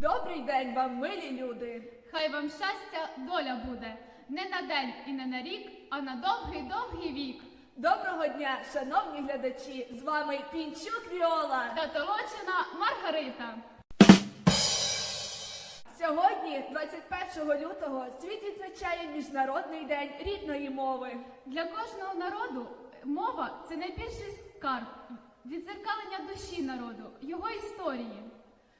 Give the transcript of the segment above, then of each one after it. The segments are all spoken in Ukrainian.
Добрий день вам, милі люди! Хай вам щастя доля буде не на день і не на рік, а на довгий довгий вік. Доброго дня, шановні глядачі! З вами Пінчук Віола. Та толочена Маргарита. Сьогодні, 21 лютого, світ відзначає Міжнародний день рідної мови. Для кожного народу мова це найбільший скарб, відзеркалення душі народу, його історії.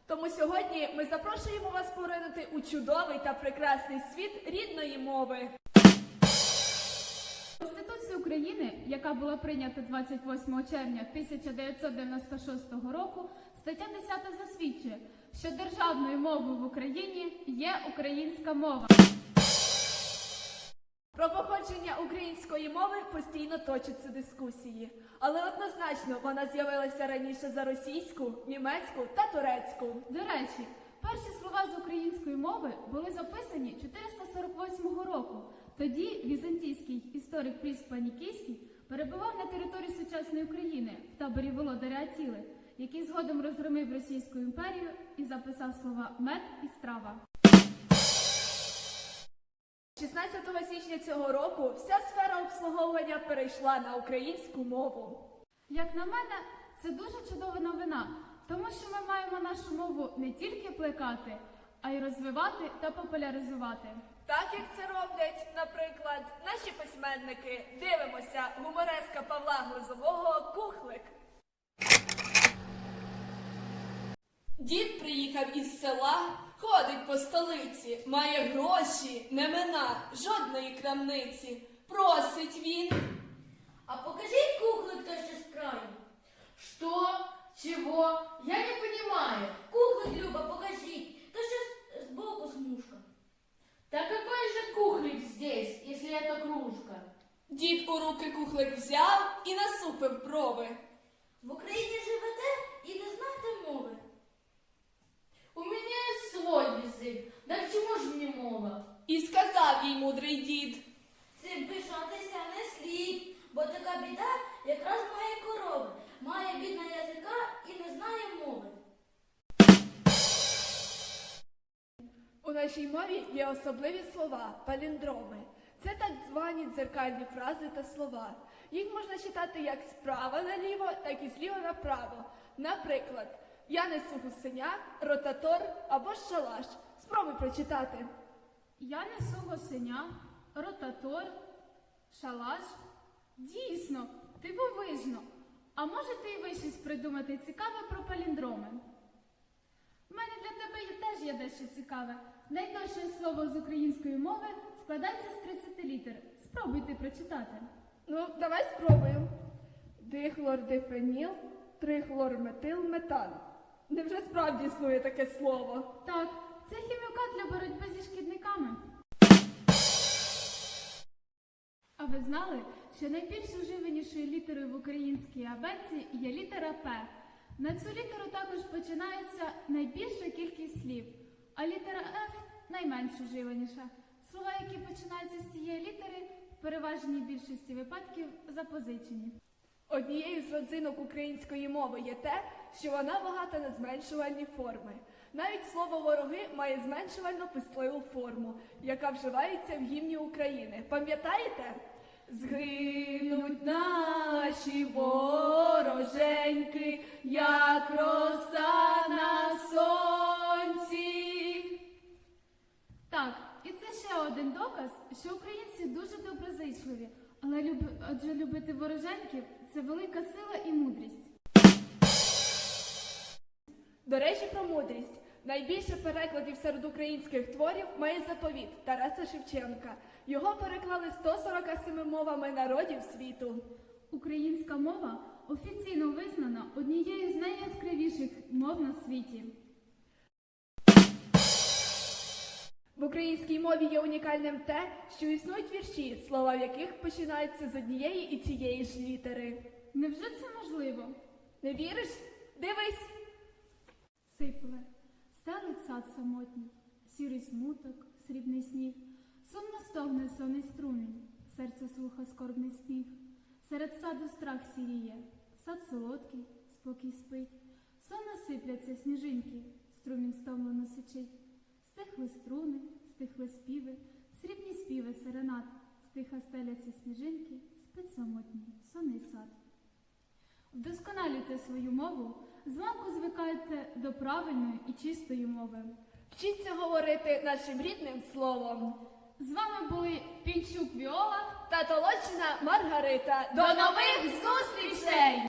Тому сьогодні ми запрошуємо вас поринути у чудовий та прекрасний світ рідної мови. Конституція України, яка була прийнята 28 червня 1996 року, стаття 10 засвідчує, що державною мовою в Україні є українська мова. Походження української мови постійно точаться дискусії, але однозначно вона з'явилася раніше за російську, німецьку та турецьку. До речі, перші слова з української мови були записані 448 року. Тоді візантійський історик Пріс Панікійський перебував на території сучасної України в таборі володаря Атіли, який згодом розгромив Російську імперію і записав слова мед і страва. 16 січня цього року вся сфера обслуговування перейшла на українську мову. Як на мене, це дуже чудова новина, тому що ми маємо нашу мову не тільки плекати, а й розвивати та популяризувати. Так як це роблять, наприклад, наші письменники, дивимося гумореска Павла Глазового Кухлик. Дід приїхав із села, ходить по столиці, має гроші, не мина, жодної крамниці. Просить він. А покажи куклы кто сейчас с краю. Что? Чего? Я не понимаю. Куклы, Люба, покажи. То сейчас сбоку смушка. Да какой же кухлик здесь, если это кружка? Дід у руки кухлик взяв і насупив брови. В Україні живете знає мови. У нашій мові є особливі слова, паліндроми. Це так звані дзеркальні фрази та слова. Їх можна читати як справа наліво, так і зліва направо. Наприклад, я несу гусеня, ротатор або шалаш. Спробуй прочитати. Я несу госеня, ротатор, шалаш. Дійсно, дивовижно. А можете і ви щось придумати цікаве про паліндроми? У мене для тебе теж є дещо цікаве. Найдовше слово з української мови складається з 30 літер. Спробуйте прочитати. Ну, давай спробуємо. Дихлордифеніл, трихлорметилметан. Невже справді існує таке слово? Так, це хімікат для боротьби зі шкідниками. А ви знали, що найбільш вживанішою літерою в українській абетці є літера П. На цю літеру також починається найбільша кількість слів, а літера Ф найменш вживаніша. Слова, які починаються з цієї літери, в переважній більшості випадків запозичені. Однією з родзинок української мови є те, що вона багата на зменшувальні форми. Навіть слово вороги має зменшувально писливу форму, яка вживається в гімні України. Пам'ятаєте? Згинуть наші вороженьки, як роса на сонці. Так, і це ще один доказ, що українці дуже доброзичливі, але люб... адже любити вороженьків це велика сила і мудрість. До речі, про мудрість. Найбільше перекладів серед українських творів має заповіт Тараса Шевченка. Його переклали 147 мовами народів світу. Українська мова офіційно визнана однією з найяскравіших мов на світі. В українській мові є унікальним те, що існують вірші, слова в яких починаються з однієї і цієї ж літери. Невже це можливо? Не віриш? Дивись. Сипле, старий сад самотній, сірий смуток, срібний сніг, сумно стогне сонний струмінь, серце слуха скорбний сміх, серед саду страх сіріє, сад солодкий, спокій спить, сонно сипляться сніжинки, струмінь стомлено сичить. Стихли струни, стихли співи, срібні співи серенад, стиха стеляться сніжинки, спить самотній сонний сад. Вдосконалюйте свою мову, змалку звикайте до правильної і чистої мови. Вчіться говорити нашим рідним словом. З вами були Пінчук Віола Та Толочина Маргарита. До нових зустрічей!